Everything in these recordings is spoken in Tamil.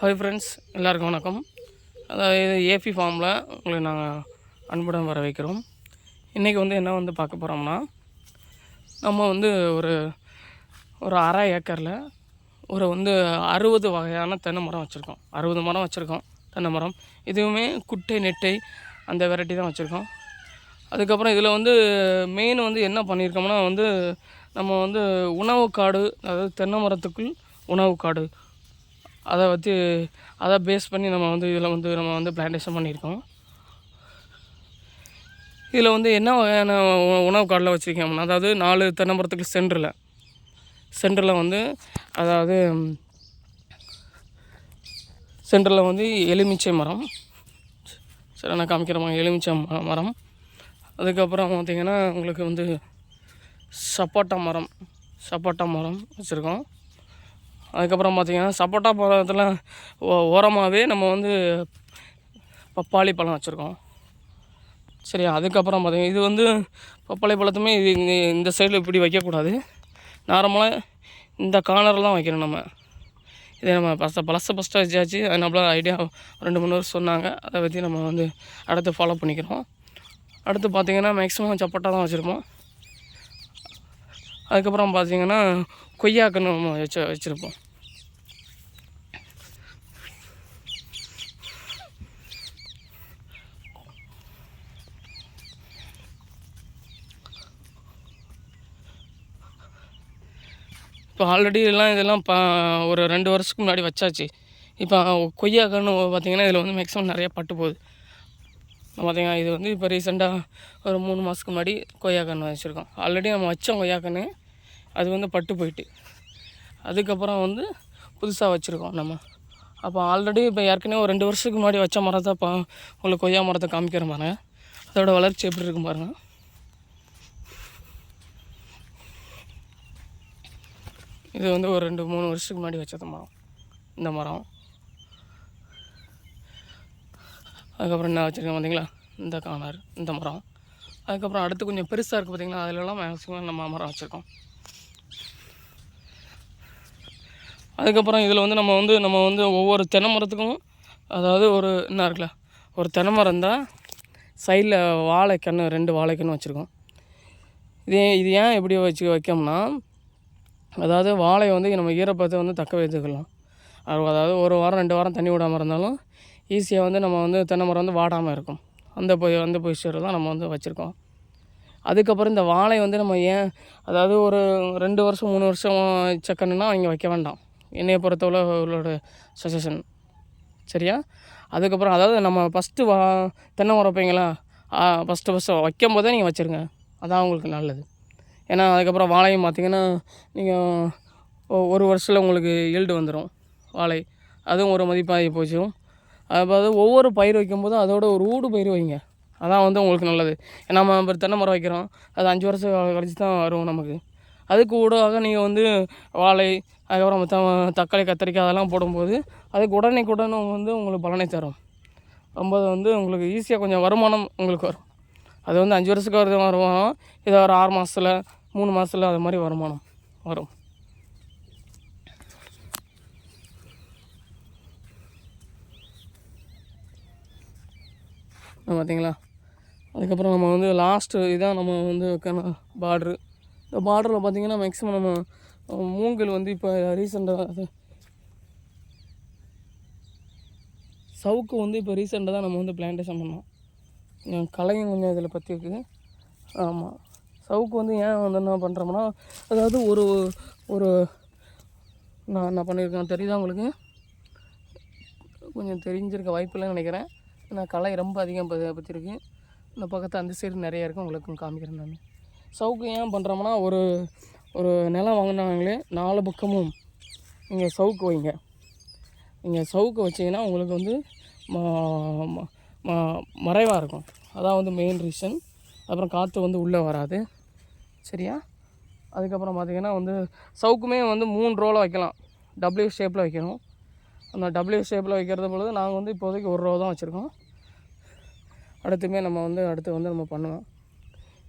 ஹாய் ஃப்ரெண்ட்ஸ் எல்லாருக்கும் வணக்கம். அதாவது ஏபி ஃபார்மில் உங்களை நாங்கள் அன்புடன் வர வைக்கிறோம் இன்றைக்கி வந்து என்ன வந்து பார்க்க போகிறோம்னா நம்ம வந்து ஒரு ஒரு அரை ஏக்கரில் ஒரு வந்து அறுபது வகையான தென்னை மரம் வச்சுருக்கோம். அறுபது மரம் வச்சுருக்கோம் தென்னை மரம். இதுவுமே குட்டை நெட்டை அந்த வெரைட்டி தான் வச்சுருக்கோம். அதுக்கப்புறம் இதில் வந்து மெயின் வந்து என்ன பண்ணியிருக்கோம்னா வந்து நம்ம வந்து உணவு காடு அதாவது தென்னை மரத்துக்குள் உணவு காடு அதை வச்சு அதை பேஸ் பண்ணி நம்ம வந்து இதில் வந்து நம்ம வந்து பிளான்டேஷன் பண்ணியிருக்கோம். இதில் வந்து என்ன வகையான உ- உணவு காடில் வச்சுருக்கோம்னா அதாவது நாலு தென்னமரத்துக்கு சென்டரில். சென்டரில் வந்து அதாவது சென்டரில் வந்து எலுமிச்சை மரம். சரி நான் காமிக்கிறேன் எலுமிச்சை மரம். அதுக்கப்புறம் பார்த்திங்கன்னா உங்களுக்கு வந்து சப்போட்டா மரம் சப்போட்டா மரம் வச்சுருக்கோம். அதுக்கப்புறம் பார்த்திங்கன்னா சப்போட்டா பழத்தில் ஓரமாகவே நம்ம வந்து பப்பாளி பழம் வச்சுருக்கோம். சரியா அதுக்கப்புறம் பார்த்திங்கன்னா இது வந்து பப்பாளி பழத்துமே இது இந்த சைடில் இப்படி வைக்கக்கூடாது. நார்மலாக இந்த கார்னரில் தான் வைக்கணும் நம்ம. இதே நம்ம ஃபஸ்ட்டு பழச ஃபஸ்ட்டாக வச்சாச்சு. அது நம்மள ஐடியா ரெண்டு மூணு வருஷம் சொன்னாங்க. அதை பற்றி நம்ம வந்து அடுத்து ஃபாலோ பண்ணிக்கிறோம். அடுத்து பார்த்திங்கன்னா மேக்ஸிமம் சப்போட்டா தான் வச்சுருப்போம். அதுக்கப்புறம் பார்த்திங்கன்னா கொய்யாக்குன்னு நம்ம வச்சு வச்சுருப்போம். இப்போ ஆல்ரெடி எல்லாம் இதெல்லாம் பா ஒரு ரெண்டு வருஷத்துக்கு முன்னாடி வச்சாச்சு. இப்போ கொய்யாக்கன்னு பார்த்திங்கன்னா இதில் வந்து மேக்ஸிமம் நிறையா பட்டு போகுது. பார்த்தீங்கன்னா இது வந்து இப்போ ரீசெண்டாக ஒரு மூணு மாதத்துக்கு முன்னாடி கொய்யாக்கன்று வச்சுருக்கோம். ஆல்ரெடி நம்ம வச்சோம் கொய்யாக்கன்று அது வந்து பட்டு போயிட்டு. அதுக்கப்புறம் வந்து புதுசாக வச்சுருக்கோம் நம்ம. அப்போ ஆல்ரெடி இப்போ ஏற்கனவே ஒரு ரெண்டு வருஷத்துக்கு முன்னாடி வச்ச மரத்தை இப்போ உங்களுக்கு கொய்யா மரத்தை காமிக்கிற பாருங்க. அதோடய வளர்ச்சி எப்படி இருக்கும் பாருங்கள் இது வந்து ஒரு ரெண்டு மூணு வருஷத்துக்கு முன்னாடி வச்சது மரம். இந்த மரம். அதுக்கப்புறம் என்ன வச்சுருக்கேன் பார்த்தீங்களா? இந்த காணார் இந்த மரம். அதுக்கப்புறம் அடுத்து கொஞ்சம் பெருசாக இருக்குது பார்த்தீங்களா? அதிலலாம் மேக்ஸிமம் நம்ம மரம் வச்சுருக்கோம். அதுக்கப்புறம் இதில் வந்து நம்ம வந்து நம்ம வந்து ஒவ்வொரு தென்னை மரத்துக்கும் அதாவது ஒரு என்ன இருக்குல்ல? ஒரு தென்னை மரம் இருந்தால் சைடில் வாழைக்கன்று ரெண்டு வாழைக்கன்று வச்சுருக்கோம். இது இது ஏன் எப்படி வச்சு வைக்கோம்னா அதாவது வாழை வந்து நம்ம ஈரப்பதத்தை வந்து தக்க வைத்துக்கலாம். அதாவது ஒரு வாரம் ரெண்டு வாரம் தண்ணி விடாமல் இருந்தாலும் ஈஸியாக வந்து நம்ம வந்து தென்னை மரம் வந்து வாடாமல் இருக்கும். அந்த பொய் அந்த பொசிஷனில் தான் நம்ம வந்து வச்சுருக்கோம். அதுக்கப்புறம் இந்த வாழை வந்து நம்ம ஏன் அதாவது ஒரு ரெண்டு வருஷம் மூணு வருஷம் செக்கணுன்னா அவங்க வைக்க வேண்டாம். என்னையை பொறுத்தவரை அவர்களோட சஜஷன் சரியா? அதுக்கப்புறம் அதாவது நம்ம ஃபஸ்ட்டு வா தென்னை மரம் வைப்பீங்களா? ஃபஸ்ட்டு ஃபஸ்ட்டு வைக்கும் போதே நீங்கள் வச்சுருங்க. அதான் உங்களுக்கு நல்லது. ஏன்னா அதுக்கப்புறம் வாழையும் பார்த்தீங்கன்னா நீங்கள் ஒரு வருஷத்தில் உங்களுக்கு ஈல்டு வந்துடும் வாழை. அதுவும் ஒரு மதிப்பாகி போச்சும் அதாவது ஒவ்வொரு பயிர் வைக்கும்போதும் அதோட ஒரு ஊடு பயிர் வைங்க. அதான் வந்து உங்களுக்கு நல்லது. ஏன்னா நம்ம இப்போ தென்னை மரம் வைக்கிறோம். அது அஞ்சு வருஷம் கழிச்சு தான் வரும் நமக்கு. அதுக்கு ஊடாக நீங்கள் வந்து வாழை அதுக்கப்புறம் மற்ற தக்காளி கத்திரிக்காய் அதெல்லாம் போடும்போது அதுக்கு உடனே உடனே வந்து உங்களுக்கு பலனை தரும். ரொம்ப வந்து உங்களுக்கு ஈஸியாக கொஞ்சம் வருமானம் உங்களுக்கு வரும். அது வந்து அஞ்சு வருஷத்துக்கு வருது வருமானம் இதை ஒரு ஆறு மாதத்தில் மூணு மாதத்தில் அது மாதிரி வருமானம் வரும். பார்த்தீங்களா அதுக்கப்புறம் நம்ம வந்து லாஸ்ட்டு இதான் நம்ம வந்து வைக்கணும் பார்ட்ரு இந்த பார்டரில் பார்த்திங்கன்னா மேக்ஸிமம் நம்ம மூங்கில் வந்து இப்போ ரீசெண்டாக சவுக்கு வந்து இப்போ ரீசெண்டாக தான் நம்ம வந்து பிளான்டேஷன் பண்ணோம். கலையும் கொஞ்சம் இதில் பற்றி இருக்குது. ஆமாம் சவுக்கு வந்து ஏன் வந்து என்ன பண்ணுறோம்னா அதாவது ஒரு ஒரு நான் என்ன பண்ணியிருக்கேன் தெரியுதா உங்களுக்கு? கொஞ்சம் தெரிஞ்சிருக்க வாய்ப்பில்லைன்னு நினைக்கிறேன். நான் கலை ரொம்ப அதிகம் ப- பற்றிருக்கு இந்த பக்கத்து அந்த சைடு நிறைய இருக்கும் உங்களுக்கும் காமிக்கிறேன் நான். சவுக்கு ஏன் பண்ணுறோம்னா ஒரு ஒரு நிலம் வாங்கினாங்களே நாலு பக்கமும் நீங்கள் சவுக்கு வைங்க. நீங்கள் சவுக்கு வச்சீங்கன்னா உங்களுக்கு வந்து ம- ம- மறைவாக இருக்கும். அதான் வந்து மெயின் ரீசன் அப்புறம் காற்று வந்து உள்ளே வராது. சரியா? அதுக்கப்புறம் பார்த்திங்கன்னா வந்து சவுக்குமே வந்து மூணு ரோவில் வைக்கலாம். டபிள்யூ ஷேப்பில் வைக்கணும். அந்த டபிள்யூ ஷேப்பில் வைக்கிறது பொழுது நாங்கள் வந்து இப்போதைக்கு ஒரு ரோ தான் வச்சுருக்கோம். அடுத்துமே நம்ம வந்து அடுத்து வந்து நம்ம பண்ணுவோம்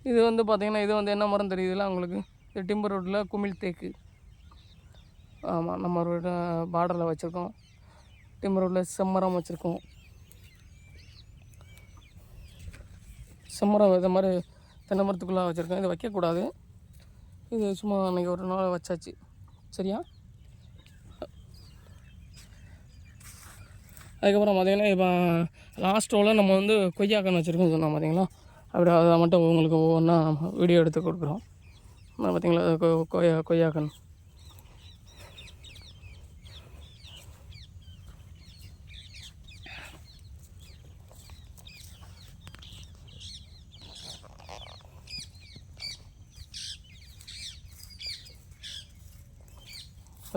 இது வந்து பார்த்திங்கன்னா இது வந்து என்ன மரம் தெரியுதுல்ல உங்களுக்கு? இது டிம்பர் ரோட்டில் குமிழ் தேக்கு. ஆமாம் நம்ம ஒரு பார்டரில் வச்சுருக்கோம். டிம்பர் ரோட்டில் செம்மரம் வச்சுருக்கோம். செம்மரம் இது மாதிரி தென்னை மரத்துக்குள்ளே வச்சுருக்கேன். இது வைக்கக்கூடாது. இது சும்மா அன்றைக்கி ஒரு நாள் வச்சாச்சு. சரியா? அதுக்கப்புறம் பார்த்தீங்கன்னா இப்போ லாஸ்ட் ரோவில் நம்ம வந்து கொய்யாக்கன்று வச்சுருக்கோம் சொன்னோம் பார்த்தீங்களா? அப்படி அதை மட்டும் உங்களுக்கு ஒவ்வொன்றா வீடியோ எடுத்து கொடுக்குறோம். பார்த்திங்களா பார்த்தீங்களா கொ- கொய்யா கொய்யாக்கன்று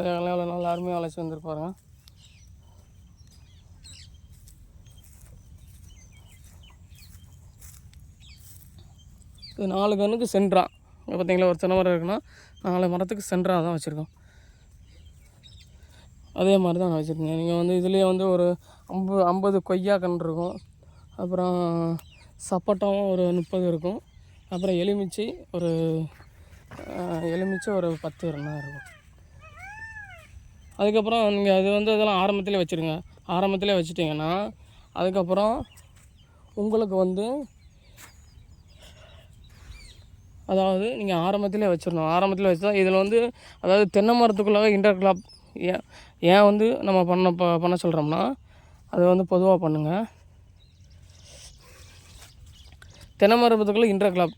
கொய்யாக்கெல்லாம் எவ்வளோ நல்லா அருமையாக வளைச்சி வந்துருப்பாருங்க இது நாலு கண்ணுக்கு சென்ட்ரான் இங்க பார்த்தீங்களா ஒரு சின்ன மரம் இருக்குன்னா நாலு மரத்துக்கு சென்றாக தான் வச்சுருக்கோம். அதே மாதிரி தான் நான் வச்சுருக்கேன். நீங்கள் வந்து இதுலேயே வந்து ஒரு ஐம்பது ஐம்பது கொய்யா கன்று இருக்கும். அப்புறம் சப்போட்டாவும் ஒரு முப்பது இருக்கும். அப்புறம் எலுமிச்சை ஒரு எலுமிச்சை ஒரு பத்து இருந்தால் இருக்கும். அதுக்கப்புறம் நீங்கள் அது வந்து இதெல்லாம் ஆரம்பத்திலே வச்சுருங்க. ஆரம்பத்திலே வச்சுட்டிங்கன்னா அதுக்கப்புறம் உங்களுக்கு வந்து அதாவது நீங்கள் ஆரம்பத்திலே வச்சிடணும் ஆரம்பத்தில் வச்சா இதில் வந்து அதாவது தென்னை மரத்துக்குள்ளாக இன்டர் கிளாப் ஏன் ஏன் வந்து நம்ம பண்ண ப பண்ண சொல்கிறோம்னா அது வந்து பொதுவாக பண்ணுங்கள் தென்னை மரத்துக்குள்ளே இன்டர் கிளாப்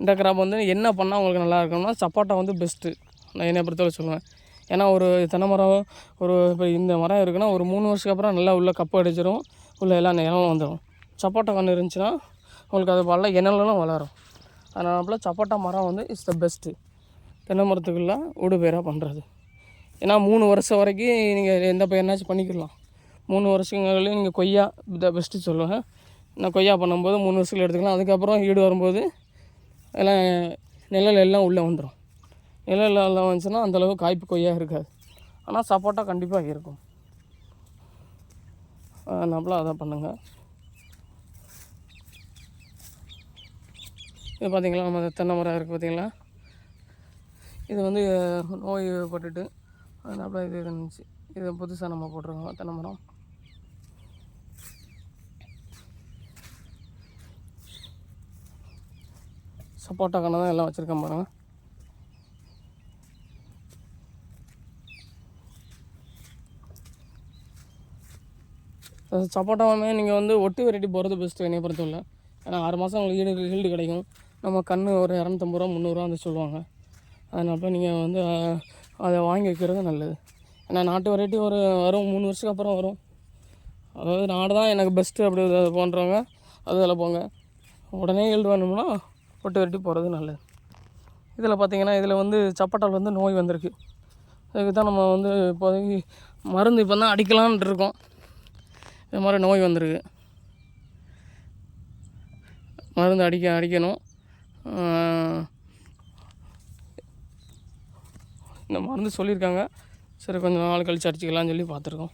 இன்டர் கிராப் வந்து என்ன பண்ணால் உங்களுக்கு நல்லா இருக்கும்னா சப்போட்டா வந்து பெஸ்ட்டு நான் என்னை பொறுத்தவரை சொல்லுவேன். ஏன்னா ஒரு தென்னை மரம் ஒரு இப்போ இந்த மரம் இருக்குன்னா ஒரு மூணு வருஷத்துக்கு அப்புறம் நல்லா உள்ள கப்பு அடிச்சிடும் உள்ள எல்லா நிலமும் வந்துடும் சப்போட்டா கன்று இருந்துச்சுன்னா உங்களுக்கு அது பல இனலாம் வளரும். அதனால சப்போட்டா மரம் வந்து இஸ் த பெஸ்ட்டு தென்னை மரத்துக்குள்ளே ஊடுபயிராக பண்ணுறது ஏன்னா மூணு வருஷம் வரைக்கும் நீங்கள் எந்த பயிர்னாச்சும் பண்ணிக்கலாம். மூணு வருஷங்களையும் நீங்கள் கொய்யா த பெஸ்ட்டு சொல்லுவேன் நான் கொய்யா பண்ணும்போது மூணு வருஷத்தில் எடுத்துக்கலாம். அதுக்கப்புறம் ஈடு வரும்போது எல்லாம் நிழல் எல்லாம் உள்ளே வந்துடும் நிழல் எல்லாம் வந்துச்சுன்னா அந்தளவு காய்ப்பு கொய்யா இருக்காது. ஆனால் சப்போட்டா கண்டிப்பாக இருக்கும். நம்மளும் அதை பண்ணுங்கள் இது பார்த்தீங்களா நம்ம தென்னை மரம் இருக்குது பார்த்தீங்களா இது வந்து நோய் பட்டுட்டு நம்மள இது இருந்துச்சு. இது புதுசாக நம்ம போட்டிருக்கோம் தென்னை மரம். சப்போட்டா கண்ணை தான் எல்லாம் வச்சுருக்கேன் பாருங்கள் சப்போட்டாவுமே நீங்கள் வந்து ஒட்டு வெரைட்டி போகிறது பெஸ்ட்டு என்னைய பொறுத்தவரை ஏன்னா ஆறு மாதம் உங்களுக்கு ஈடு ஈல்டு கிடைக்கும். நம்ம கண் ஒரு இரநூத்தம்பது ரூபா முந்நூறுரூவா வந்து சொல்லுவாங்க. அதனால நீங்கள் வந்து அதை வாங்கி வைக்கிறது நல்லது. ஏன்னா நாட்டு வெரைட்டி ஒரு வரும் மூணு வருஷத்துக்கு அப்புறம் வரும். அதாவது நாடு தான் எனக்கு பெஸ்ட்டு அப்படி போன்றவங்க அதில் போங்க. உடனே ஈல்டு வேணும்னா ஒட்டு வெரைட்டி போகிறது நல்லது. இதில் பார்த்தீங்கன்னா இதில் வந்து சப்பட்டால் வந்து நோய் வந்திருக்கு. அதுக்கு தான் நம்ம வந்து இப்போதைக்கு மருந்து இப்போ தான் அடிக்கலான் இருக்கோம். இது மாதிரி நோய் வந்திருக்கு. மருந்து அடிக்க அடிக்கணும். இந்த மருந்து சொல்லியிருக்காங்க. சரி கொஞ்சம் நாள் கழிச்சு அடிச்சிக்கலாம்னு சொல்லி பார்த்துருக்கோம்.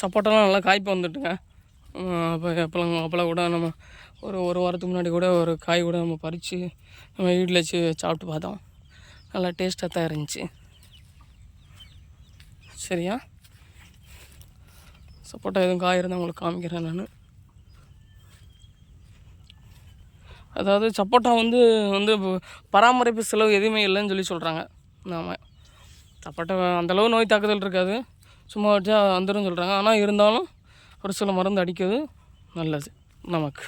சப்போட்டாலாம் நல்லா காய்ப்பு வந்துட்டுங்க. அப்போ அப்போலாம் அப்போலாம் கூட நம்ம ஒரு ஒரு வாரத்துக்கு முன்னாடி கூட ஒரு காய் கூட நம்ம பறித்து நம்ம வீட்டில் வச்சு சாப்பிட்டு பார்த்தோம். நல்லா டேஸ்ட்டாக தான் இருந்துச்சு. சரியா? சப்போட்டா எதுவும் காய் இருந்தால் உங்களுக்கு காமிக்கிறேன் நான். அதாவது சப்போட்டா வந்து வந்து பராமரிப்பு செலவு எதுவுமே இல்லைன்னு சொல்லி சொல்கிறாங்க நாம் சப்போட்டா அந்தளவு நோய் தாக்குதல் இருக்காது. சும்மா வச்சா வந்துடும் சொல்கிறாங்க ஆனால் இருந்தாலும் ஒரு சில மருந்து அடிக்கிறது நல்லது நமக்கு.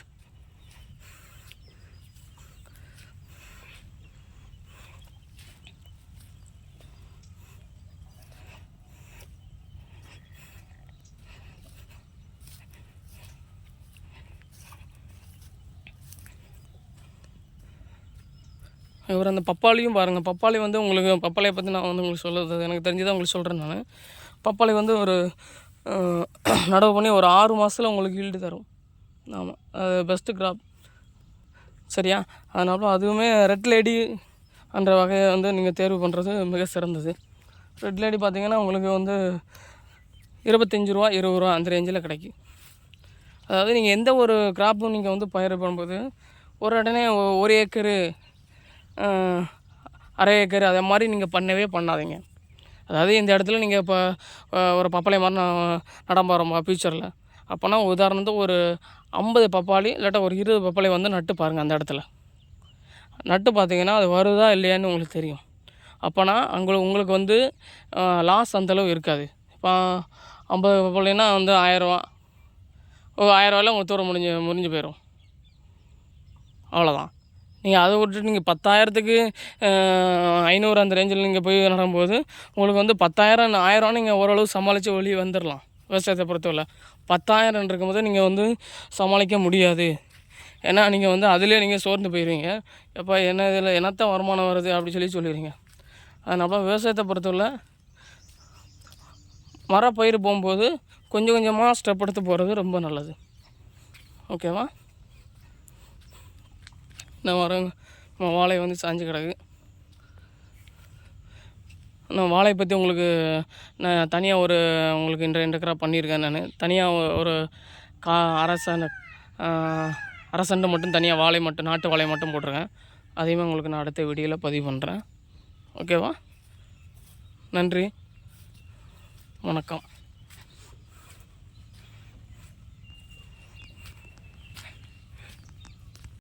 இவர் அந்த பப்பாளியும் பாருங்கள் பப்பாளி வந்து உங்களுக்கு பப்பாளியை பற்றி நான் வந்து உங்களுக்கு சொல்லுறது எனக்கு தெரிஞ்சதை உங்களுக்கு சொல்கிறேன் நான். பப்பாளி வந்து ஒரு நடவு பண்ணி ஒரு ஆறு மாதத்தில் உங்களுக்கு ஈல்டு தரும். ஆமாம் அது பெஸ்ட்டு கிராப் சரியா? அதனால அதுவுமே ரெட் லேடி என்ற வகையை வந்து நீங்கள் தேர்வு பண்ணுறது மிக சிறந்தது. ரெட் லேடி பார்த்தீங்கன்னா உங்களுக்கு வந்து இருபத்தஞ்சி ரூபா இருபது ரூபா அந்த ரேஞ்சில் கிடைக்கும். அதாவது நீங்கள் எந்த ஒரு கிராப்பும் நீங்கள் வந்து பயிர் பண்ணும்போது ஒரு உடனே ஒரு ஏக்கரு அரை ஏக்கர் அதே மாதிரி நீங்கள் பண்ணவே பண்ணாதீங்க. அதாவது இந்த இடத்துல நீங்கள் இப்போ ஒரு பப்பாளி மரம் நான் நட போகிறோம் ஃப்யூச்சரில் அப்போனா உதாரணத்துக்கு ஒரு ஐம்பது பப்பாளி இல்லாட்டா ஒரு இருபது பப்பாளி வந்து நட்டு பாருங்கள் அந்த இடத்துல. நட்டு பார்த்தீங்கன்னா அது வருதா இல்லையான்னு உங்களுக்கு தெரியும். அப்போனா அங்கே உங்களுக்கு வந்து லாஸ் அந்தளவு இருக்காது. இப்போ ஐம்பது பப்பாளின்னா வந்து ஆயிரரூவா ஒரு ஆயிரரூவாயில் உங்களுக்கு தூரம் முடிஞ்சு முடிஞ்சு போயிடும் அவ்வளோதான் நீங்கள் அதை விட்டுட்டு நீங்கள் பத்தாயிரத்துக்கு ஐநூறு அந்த ரேஞ்சில் நீங்கள் போய் நடும்போது உங்களுக்கு வந்து பத்தாயிரம் ஆயிரம் நீங்கள் ஓரளவு சமாளித்து வெளியே வந்துடலாம் விவசாயத்தை பொறுத்தவரை. பத்தாயிரம் இருக்கும்போது நீங்கள் வந்து சமாளிக்க முடியாது. ஏன்னா நீங்கள் வந்து அதிலே நீங்கள் சோர்ந்து போயிடுவீங்க எப்போ என்ன இதில் என்னத்தான் வருமானம் வருது அப்படின்னு சொல்லி சொல்லிடுவீங்க அதனால் விவசாயத்தை பொறுத்தவரை மரப்பயிர் போகும்போது கொஞ்சம் கொஞ்சமாக ஸ்டெப் எடுத்து போகிறது ரொம்ப நல்லது. ஓகேவா? நான் மரம் நம்ம வாழை வந்து சாஞ்சு கிடக்கு. நான் வாழை பற்றி உங்களுக்கு நான் தனியாக ஒரு உங்களுக்கு இன்டர் இன்டர்கிராக பண்ணியிருக்கேன் நான். தனியாக ஒரு கா அரசன் அரசண்டு மட்டும் தனியாக வாழை மட்டும் நாட்டு வாழை மட்டும் போட்டிருக்கேன். அதையுமே உங்களுக்கு நான் அடுத்த வீடியோவில் பதிவு பண்ணுறேன் ஓகேவா? நன்றி. வணக்கம்.